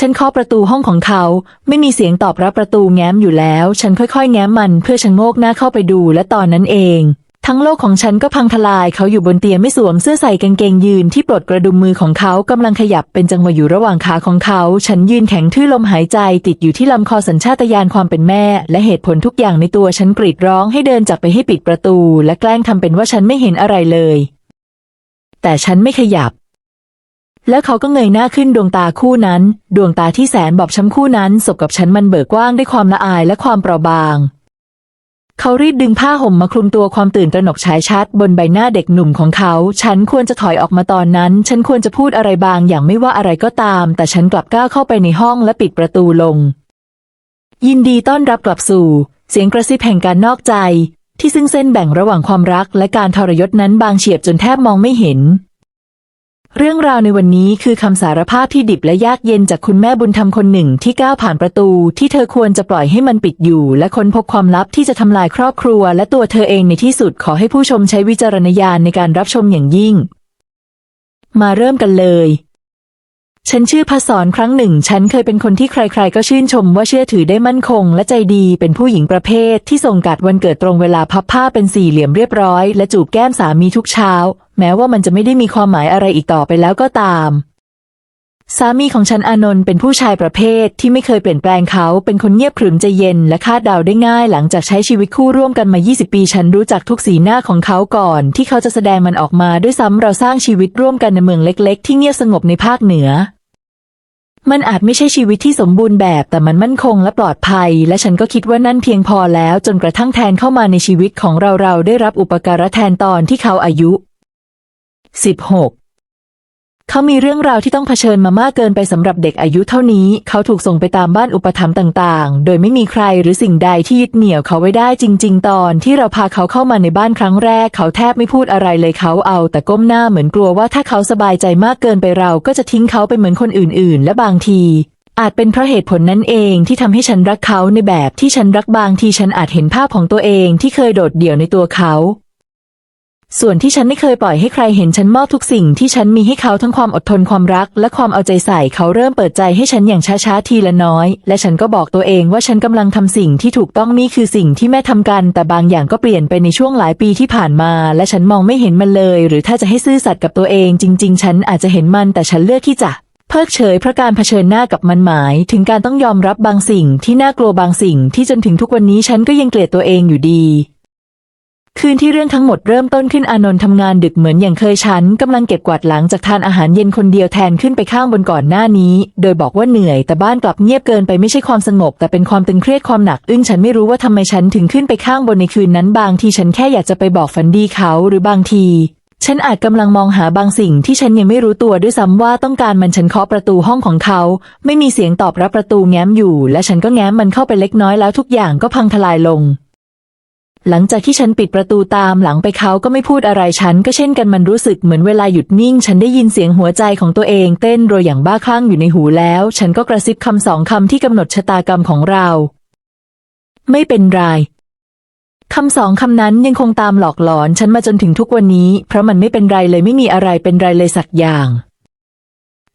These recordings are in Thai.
ฉันเคาะประตูห้องของเขา ไม่มีเสียงตอบรับประตูแง้มอยู่แล้ว ฉันค่อยๆ แง้มมันเพื่อชะโงกหน้าเข้าไปดูและตอนนั้นเอง ทั้งโลกของฉันก็พังทลายเขาอยู่บนเตียงไม่สวมเสื้อใส่กางเกงยืนที่ปลดกระดุมมือของเขากำลังขยับเป็นจังหวะอยู่ระหว่างขาของเขา ฉันยืนแข็งทื่อลมหายใจติดอยู่ที่ลำคอสัญชาตญาณความเป็นแม่ และเหตุผลทุกอย่างในตัวฉันกรีดร้องให้เดินจับไปให้ปิดประตู และแกล้งทำเป็นว่าฉันไม่เห็นอะไรเลย แต่ฉันไม่ขยับ แล้วเขาก็เงยหน้าขึ้นดวงตาคู่นั้น ดวงตาที่แสนบอบช้ำคู่นั้นสบกับฉันมันเบิกกว้างด้วยความละอายและความเปราะบาง เขารีบดึงผ้าห่มมาคลุมตัวความตื่นตระหนกฉายชัด บนใบหน้าเด็กหนุ่มของเขา ฉันควรจะถอยออกมาตอนนั้น ฉันควรจะพูดอะไรบางอย่างไม่ว่าอะไรก็ตาม แต่ฉันกลับก้าวเข้าไปในห้องและปิดประตูลง ยินดีต้อนรับกลับสู่ เสียงกระซิบแห่งการนอกใจ ที่ซึ่งเส้นแบ่งระหว่างความรักและการทรยศนั้นบางเฉียบจนแทบมองไม่เห็น เรื่องราวในวันนี้คือคำสารภาพที่ดิบและยากเย็นจากคุณแม่บุญธรรมคนหนึ่งที่ก้าวผ่านประตู ที่เธอควรจะปล่อยให้มันปิดอยู่ และค้นพบความลับที่จะทำลายครอบครัว และตัวเธอเองในที่สุดขอให้ผู้ชมใช้วิจารณญาณในการรับชมอย่างยิ่ง มาเริ่มกันเลย ฉันชื่อพศรครั้งหนึ่ง ฉันเคยเป็นคนที่ใครๆ ก็ชื่นชมว่าเชื่อถือได้มั่นคง และใจดี เป็นผู้หญิงประเภท ที่ส่งการ์ดวันเกิดตรงเวลาพับผ้าเป็นสี่เหลี่ยมเรียบร้อย และจูบแก้มสามีทุกเช้า แม้ว่ามันจะไม่ได้มีความหมายอะไรอีกต่อไปแล้วก็ตาม สามีของฉันอานนท์เป็นผู้ชายประเภทที่ไม่เคยเปลี่ยนแปลงเขา เป็นคนเงียบขรึมใจเย็น และคาดเดาได้ง่าย หลังจากใช้ชีวิตคู่ร่วมกันมา 20 ปี ฉันรู้จักทุกสีหน้าของเขาก่อน ที่เขาจะแสดงมันออกมาด้วยซ้ำเราสร้างชีวิตร่วมกันในเมืองเล็ก ๆ ที่เงียบสงบในภาคเหนือ มันอาจไม่ใช่ชีวิตที่สมบูรณ์แบบแต่มันมั่นคงและปลอดภัย และฉันก็คิดว่านั่นเพียงพอแล้วจนกระทั่งแทนเข้ามาในชีวิตของเราเราได้รับอุปการะแทนตอนที่เขาอายุ 16 เขามีเรื่องราวที่ต้องเผชิญมามากเกินไปสำหรับเด็กอายุเท่านี้ เขาถูกส่งไปตามบ้านอุปถัมภ์ต่างๆ โดยไม่มีใครหรือสิ่งใดที่ยึดเหนี่ยวเขาไว้ได้จริง ๆ ตอนที่เราพาเขาเข้ามาในบ้านครั้งแรก เขาแทบไม่พูดอะไรเลยเขาเอาแต่ก้มหน้าเหมือนกลัวว่าถ้าเขาสบายใจมากเกินไปเราก็จะทิ้งเขาไปเหมือนคนอื่น ๆ และบางทีอาจเป็นเพราะเหตุผลนั้นเองที่ทำให้ฉันรักเขาในแบบที่ฉันรักบางทีฉันอาจเห็นภาพของตัวเองที่เคยโดดเดี่ยวในตัวเขา ส่วนที่ฉันไม่เคยปล่อยให้ใครเห็นฉันมอบทุกสิ่งที่ฉันมีให้เขาทั้งความอดทนความรัก และความเอาใจใส่เขาเริ่มเปิดใจให้ฉันอย่างช้าๆทีละน้อย และฉันก็บอกตัวเองว่าฉันกำลังทำสิ่งที่ถูกต้องนี่คือสิ่งที่แม่ทำกัน แต่บางอย่างก็เปลี่ยนไปในช่วงหลายปีที่ผ่านมา และฉันมองไม่เห็นมันเลย หรือถ้าจะให้ซื่อสัตย์กับตัวเอง จริง ๆ ฉันอาจจะเห็นมันแต่ฉันเลือกที่จะเพิกเฉยเพราะการเผชิญหน้ากับมันหมาย ถึงการต้องยอมรับบางสิ่งที่น่ากลัวบางสิ่งที่จนถึงทุกวันนี้ฉันก็ยังเกลียดตัวเองอยู่ดี คืนที่เรื่องทั้งหมดเริ่มต้นขึ้นอานนท์ทำงานดึกเหมือนอย่างเคยฉันกำลังเก็บกวาดหลังจากทานอาหารเย็นคนเดียวแทนขึ้นไปข้างบนก่อนหน้านี้ โดยบอกว่าเหนื่อย แต่บ้านกลับเงียบเกินไปไม่ใช่ความสงบ แต่เป็นความตึงเครียดความหนักอึ้งฉันไม่รู้ว่าทำไมฉันถึงขึ้นไปข้างบนในคืนนั้นบางทีฉันแค่อยากจะไปบอกฝันดีเขาหรือบางทีฉันอาจกำลังมองหาบางสิ่งที่ฉันยังไม่รู้ตัวด้วยซ้ำว่าต้องการมันฉันเคาะประตูห้องของเขา ไม่มีเสียงตอบรับประตูแง้มอยู่ และฉันก็แง้มมันเข้าไปเล็กน้อยแล้วทุกอย่างก็พังทลายลง หลังจากที่ฉันปิดประตูตามหลังไปเขาก็ไม่พูดอะไรฉันก็เช่นกันมันรู้สึกเหมือนเวลาหยุดนิ่ง ฉันได้ยินเสียงหัวใจของตัวเองเต้นโรยอย่างบ้าคลั่งอยู่ในหูแล้ว ฉันก็กระซิบคำสองคำที่กำหนดชะตากรรมของเรา ไม่เป็นไรคำสองคำนั้นยังคงตามหลอกหลอนฉันมาจนถึงทุกวันนี้ เพราะมันไม่เป็นไรเลยไม่มีอะไรเป็นไรเลยสักอย่าง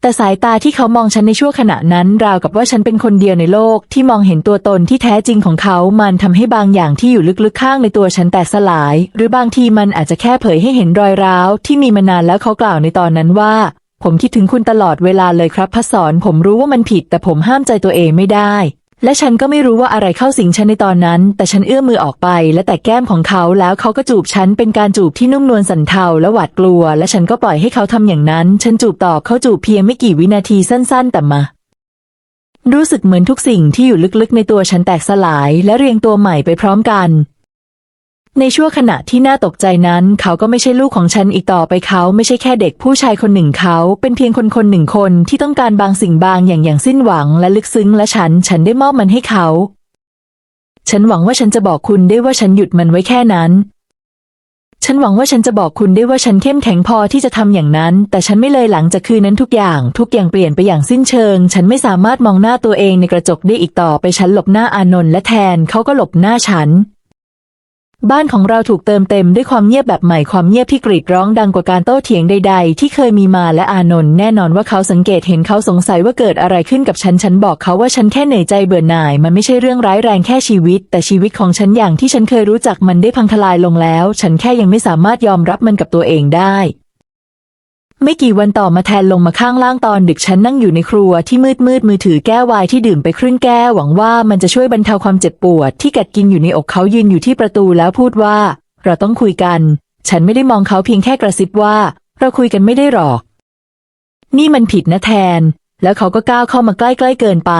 แต่สายตาที่เขามองฉันในชั่วขณะนั้น ราวกับว่าฉันเป็นคนเดียวในโลกที่มองเห็นตัวตนที่แท้จริงของเขา มันทำให้บางอย่างที่อยู่ลึกๆข้างในตัวฉันแตกสลาย หรือบางทีมันอาจจะแค่เผยให้เห็นรอยร้าวที่มีมานานแล้วเขากล่าวในตอนนั้นว่า ผมคิดถึงคุณตลอดเวลาเลยครับพัสรผมรู้ว่ามันผิดแต่ผมห้ามใจตัวเองไม่ได้ และฉันก็ไม่รู้ว่าอะไรเข้าสิงฉันในตอนนั้น แต่ฉันเอื้อมมือออกไป และแตะแก้มของเขาแล้วเขาก็จูบฉันเป็นการจูบที่นุ่มนวลสันเทาและหวาดกลัว และฉันก็ปล่อยให้เขาทำอย่างนั้น ฉันจูบต่อเขาจูบเพียงไม่กี่วินาทีสั้น ๆ แต่มา รู้สึกเหมือนทุกสิ่งที่อยู่ลึกๆ ในตัวฉันแตกสลาย และเรียงตัวใหม่ไปพร้อมกัน ในชั่วขณะที่น่าตกใจนั้น เขาก็ไม่ใช่ลูกของฉันอีกต่อไปเขาไม่ใช่แค่เด็กผู้ชายคนหนึ่งเขา เป็นเพียงคนคนหนึ่งคนที่ต้องการบางสิ่งบางอย่างอย่างสิ้นหวังและลึกซึ้งและฉัน ฉันได้มอบมันให้เขา ฉันหวังว่าฉันจะบอกคุณได้ว่าฉันหยุดมันไว้แค่นั้น ฉันหวังว่าฉันจะบอกคุณได้ว่าฉันเข้มแข็งพอที่จะทำอย่างนั้น แต่ฉันไม่เลยหลังจากคืนนั้นทุกอย่าง ทุกอย่างเปลี่ยนไปอย่างสิ้นเชิง ฉันไม่สามารถมองหน้าตัวเองในกระจกได้อีกต่อไปฉันหลบหน้าอานนท์และแทนเขาก็หลบหน้าฉัน บ้านของเราถูกเติมเต็มด้วยความเงียบแบบใหม่ความเงียบที่กรีดร้องดังกว่าการโต้เถียงใด ๆ ที่เคยมีมาและอานนท์แน่นอนว่าเขาสังเกตเห็นเขาสงสัยว่าเกิดอะไรขึ้นกับฉันฉันบอกเขาว่าฉันแค่เหนื่อยใจเบื่อหน่าย มันไม่ใช่เรื่องร้ายแรงแค่ชีวิต แต่ชีวิตของฉันอย่างที่ฉันเคยรู้จักมันได้พังทลายลงแล้ว ฉันแค่ยังไม่สามารถยอมรับมันกับตัวเองได้ ไม่กี่วันต่อมาแทนลงมาข้างล่างตอนดึกฉันนั่งอยู่ในครัวที่มืดมืดมือถือแก้ววายที่ดื่มไปครึ่งแก้วหวังว่ามันจะช่วยบรรเทาความเจ็บปวดที่กัดกินอยู่ในอกเขายืนอยู่ที่ประตูแล้วพูดว่า เราต้องคุยกัน ฉันไม่ได้มองเขาเพียงแค่กระซิบว่า เราคุยกันไม่ได้หรอก นี่มันผิดนะแทน แล้วเขาก็ก้าวเข้ามาใกล้ๆเกินไป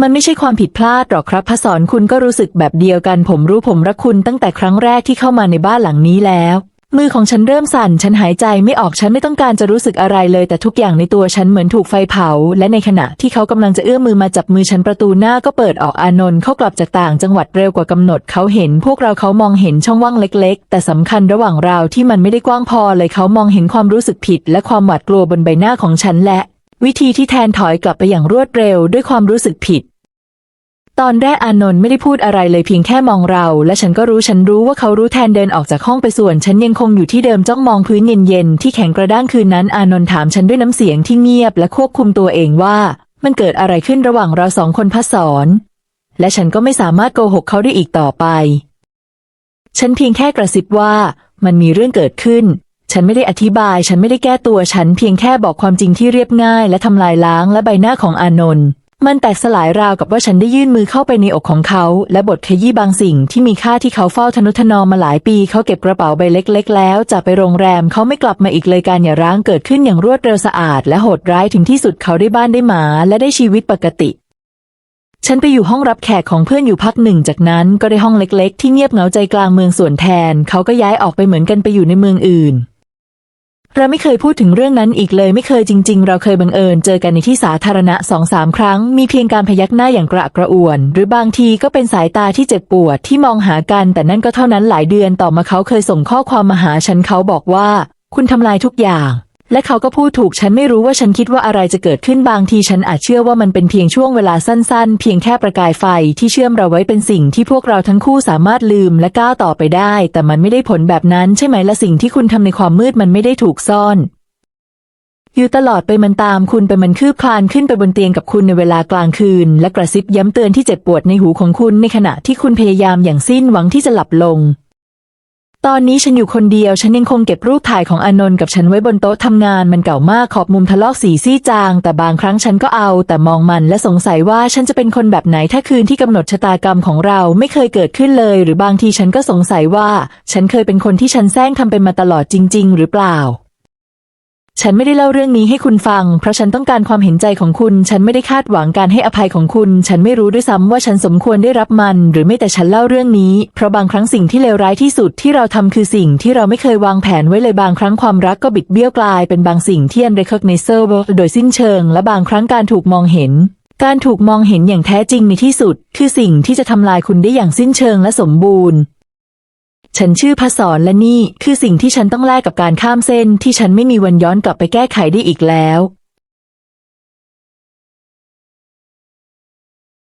มันไม่ใช่ความผิดพลาดหรอกครับพระสอนคุณก็รู้สึกแบบเดียวกัน ผมรู้ผมรักคุณตั้งแต่ครั้งแรกที่เข้ามาในบ้านหลังนี้แล้ว มือของฉันเริ่มสั่น ฉันหายใจไม่ออก ฉันไม่ต้องการจะรู้สึกอะไรเลย แต่ทุกอย่างในตัวฉันเหมือนถูกไฟเผา และในขณะที่เขากำลังจะเอื้อมมือมาจับมือฉันประตูหน้าก็เปิดออกอานนท์เขากลับจากต่างจังหวัดเร็วกว่ากำหนด เขาเห็นพวกเราเขามองเห็นช่องว่างเล็ก ๆ แต่สำคัญระหว่างเราที่มันไม่ได้กว้างพอเลยเขามองเห็นความรู้สึกผิด และความหวาดกลัวบนใบหน้าของฉันและ วิธีที่แทนถอยกลับไปอย่างรวดเร็วด้วยความรู้สึกผิด ตอนแรกอานนท์ไม่ได้พูดอะไรเลยเพียงแค่มองเรา และฉันก็รู้ฉันรู้ว่าเขารู้แทนเดินออกจากห้องไปส่วน ฉันยังคงอยู่ที่เดิมจ้องมองพื้นเย็นๆที่แข็งกระด้างคืนนั้นอานนท์ถามฉันด้วยน้ำเสียงที่เงียบและควบคุมตัวเองว่า มันเกิดอะไรขึ้นระหว่างเราสองคนพัสสอนและฉันก็ไม่สามารถโกหกเขาได้อีกต่อไป ฉันเพียงแค่กระซิบว่ามันมีเรื่องเกิดขึ้น ฉันไม่ได้อธิบาย ฉันไม่ได้แก้ตัว ฉันเพียงแค่บอกความจริงที่เรียบง่าย และทำลายล้างและใบหน้าของอานนท์ มันแตกสลายราวกับว่าฉันได้ยื่นมือเข้าไปในอกของเขา และบทขยี้บางสิ่งที่มีค่าที่เขาเฝ้าทนุถนอมมาหลายปี เขาเก็บกระเป๋าใบเล็ก ๆ แล้วจากไปโรงแรมเขาไม่กลับมาอีกเลยการหย่าร้างเกิดขึ้นอย่างรวดเร็วสะอาด และโหดร้ายถึงที่สุดเขาได้บ้านได้หมา และได้ชีวิตปกติฉันไปอยู่ห้องรับแขกของเพื่อนอยู่พักหนึ่ง จากนั้นก็ได้ห้องเล็ก ๆ ที่เงียบเหงาใจกลางเมืองส่วนแทน เขาก็ย้ายออกไปเหมือนกันไปอยู่ในเมืองอื่น เราไม่เคยพูดถึงเรื่องนั้นอีกเลยไม่เคยจริง ๆ เราเคยบังเอิญเจอกันในที่สาธารณะสองสามครั้ง มีเพียงการพยักหน้าอย่างกระอักกระอ่วน หรือบางทีก็เป็นสายตาที่เจ็บปวดที่มองหากัน แต่นั่นก็เท่านั้นหลายเดือนต่อมาเขาเคยส่งข้อความมาหาฉันเขาบอกว่า คุณทำลายทุกอย่าง และเขาก็พูดถูกฉันไม่รู้ว่าฉันคิดว่าอะไรจะเกิดขึ้นบางทีฉันอาจเชื่อว่ามันเป็นเพียงช่วงเวลาสั้นๆ เพียงแค่ประกายไฟที่เชื่อมเราไว้เป็นสิ่งที่พวกเราทั้งคู่สามารถลืมและก้าวต่อไปได้ แต่มันไม่ได้ผลแบบนั้นใช่ไหมและสิ่งที่คุณทำในความมืดมันไม่ได้ถูกซ่อนอยู่ตลอดไปมันตามคุณไปมันคืบคลานขึ้นไปบนเตียงกับคุณในเวลากลางคืน และกระซิบย้ำเตือนที่เจ็บปวดในหูของคุณในขณะที่คุณพยายามอย่างสิ้นหวังที่จะหลับลง ตอนนี้ฉันอยู่คนเดียว ฉันยังคงเก็บรูปถ่ายของอานนท์กับฉันไว้บนโต๊ะทำงานมันเก่ามากขอบมุมทะลอกสีซี่จาง แต่บางครั้งฉันก็เอา แต่มองมันและสงสัยว่าฉันจะเป็นคนแบบไหนถ้าคืนที่กำหนดชะตากรรมของเราไม่เคยเกิดขึ้นเลย หรือบางทีฉันก็สงสัยว่า ฉันเคยเป็นคนที่ฉันแซงทำเป็นมาตลอดจริง ๆ หรือเปล่า ฉันไม่ได้เล่าเรื่องนี้ให้คุณฟัง เพราะฉันต้องการความเห็นใจของคุณ ฉันไม่ได้คาดหวังการให้อภัยของคุณ ฉันไม่รู้ด้วยซ้ำว่าฉันสมควรได้รับมัน หรือไม่แต่ฉันเล่าเรื่องนี้ เพราะบางครั้งสิ่งที่เลวร้ายที่สุดที่เราทำคือสิ่งที่เราไม่เคยวางแผนไว้เลยบางครั้งความรักก็บิดเบี้ยวกลายเป็นบางสิ่งที่ unrecognizable โดยสิ้นเชิง และบางครั้งการถูกมองเห็น การถูกมองเห็นอย่างแท้จริงในที่สุด คือสิ่งที่จะทำลายคุณได้อย่างสิ้นเชิงและสมบูรณ์ ฉันชื่อพศรและนี่คือสิ่งที่ฉันต้องแลกกับการข้ามเส้นที่ฉันไม่มีวันย้อนกลับไปแก้ไขได้อีกแล้ว